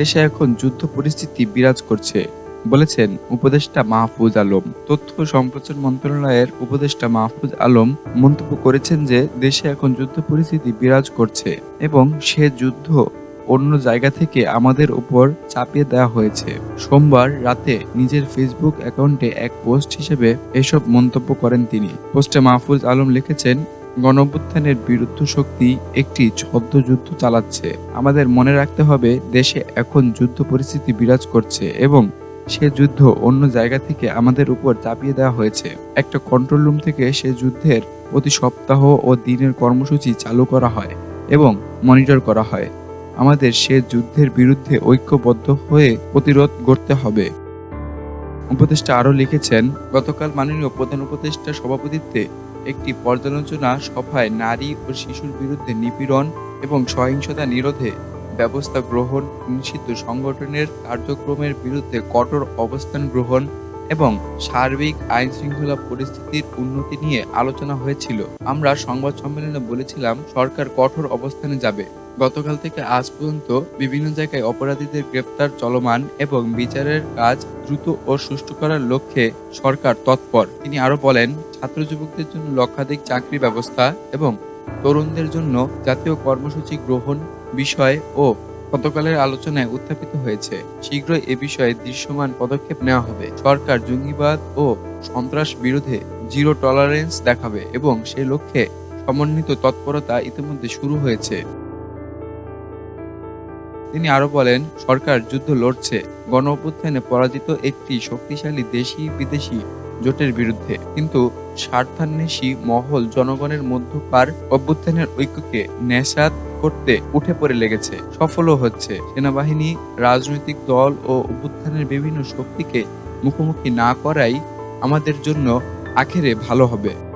দেশে এখন যুদ্ধ পরিস্থিতি বিরাজ করছে, বলেছেন উপদেষ্টা মাহফুজ আলম। তথ্য সম্প্রচার মন্ত্রণালয়ের উপদেষ্টা মাহফুজ আলম মন্তব্য করেছেন যে, দেশে এখন যুদ্ধ পরিস্থিতি বিরাজ করছে এবং সে যুদ্ধ অন্য জায়গা থেকে আমাদের উপর চাপিয়ে দেওয়া হয়েছে। সোমবার রাতে নিজের ফেসবুক অ্যাকাউন্টে এক পোস্ট হিসেবে এসব মন্তব্য করেন তিনি। পোস্টে মাহফুজ আলম লিখেছেন গণঅভ্যুত্থানের বিরুদ্ধ শক্তি একটি ছদ্ম যুদ্ধ চালাচ্ছে। আমাদের মনে রাখতে হবে, দেশে এখন যুদ্ধ পরিস্থিতি বিরাজ করছে এবং সে যুদ্ধ অন্য জায়গা থেকে আমাদের উপর চাপিয়ে দেওয়া হয়েছে। একটা কন্ট্রোল রুম থেকে সে যুদ্ধের প্রতি সপ্তাহ ও দিনের কর্মসূচি চালু করা হয় এবং মনিটর করা হয়। আমাদের সে যুদ্ধের বিরুদ্ধে ঐক্যবদ্ধ হয়ে প্রতিরোধ করতে হবে। উপদেষ্টা আরও লিখেছেন, গতকাল মাননীয় প্রধান উপদেষ্টার সভাপতিত্বে একটি পর্যালোচনা সভায় নারী ও শিশুর বিরুদ্ধে নিপীড়ন এবং সহিংসতা নিরোধে ব্যবস্থা গ্রহণ, নিষিদ্ধ সংগঠনের কার্যক্রমের বিরুদ্ধে কঠোর অবস্থান গ্রহণ এবং সার্বিক আইন শৃঙ্খলা পরিস্থিতির উন্নতি নিয়ে আলোচনা হয়েছিল। আমরা সংবাদ সম্মেলনে বলেছিলাম, সরকার কঠোর অবস্থানে যাবে। গতকাল থেকে আজ পর্যন্ত বিভিন্ন জায়গায় অপরাধীদের গ্রেপ্তার, চলমান এবং বিচারের কাজ দ্রুত ও সুষ্ঠু করার লক্ষ্যে সরকার তৎপর। তিনি আরও বলেন, ছাত্র যুবকদের জন্য লক্ষাধিক চাকরি ব্যবস্থা এবং তরুণদের জন্য জাতীয় কর্মসূচি গ্রহণ বিষয় ও গতকালের আলোচনায় উত্থাপিত হয়েছে। শীঘ্রই এ বিষয়ে দৃশ্যমান পদক্ষেপ নেওয়া হবে। সরকার জঙ্গিবাদ ও সন্ত্রাস বিরোধে জিরো টলারেন্স দেখাবে এবং সে লক্ষ্যে সমন্বিত তৎপরতা ইতিমধ্যে শুরু হয়েছে। তিনি আরও বলেন, সরকার যুদ্ধ লড়ছে গণ অভ্যুত্থানে পরাজিত একটি শক্তিশালী দেশি বিদেশি জোটের বিরুদ্ধে। কিন্তু স্বার্থান্বেষী মহল জনগণের মধ্যকার অভ্যুত্থানের ঐক্যকে নেশাদ করতে উঠে পড়ে লেগেছে। সফলও হচ্ছে। সেনাবাহিনী, রাজনৈতিক দল ও অভ্যুত্থানের বিভিন্ন শক্তিকে মুখোমুখি না করাই আমাদের জন্য আখেরে ভালো হবে।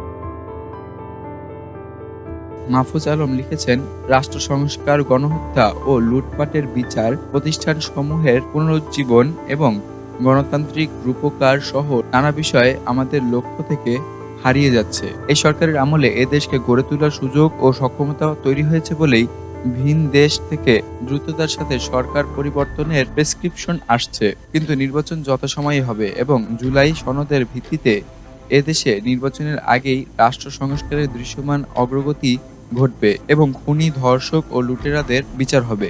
মাহফুজ আলম লিখেছেন, রাষ্ট্র সংস্কার, গণহত্যা ও লুটপাটের বিচার প্রতিষ্ঠান সমূহের পুনরুজ্জীবন এবং গণতান্ত্রিক রূপকার সহ নানা বিষয়ে আমাদের লক্ষ্য থেকে হারিয়ে যাচ্ছে। এই সরকারের আমলে এ দেশকে গড়ে তোলার সুযোগ ও সক্ষমতা তৈরি হয়েছে বলেই ভিন দেশ থেকে দ্রুততার সাথে সরকার পরিবর্তনের প্রেসক্রিপশন আসছে। কিন্তু নির্বাচন যথাসময়ে হবে এবং জুলাই সনদের ভিত্তিতে এদেশে নির্বাচনের আগেই রাষ্ট্র সংস্কারের দৃশ্যমান অগ্রগতি ঘটবে এবং খুনি ধর্ষক ও লুটেরাদের বিচার হবে।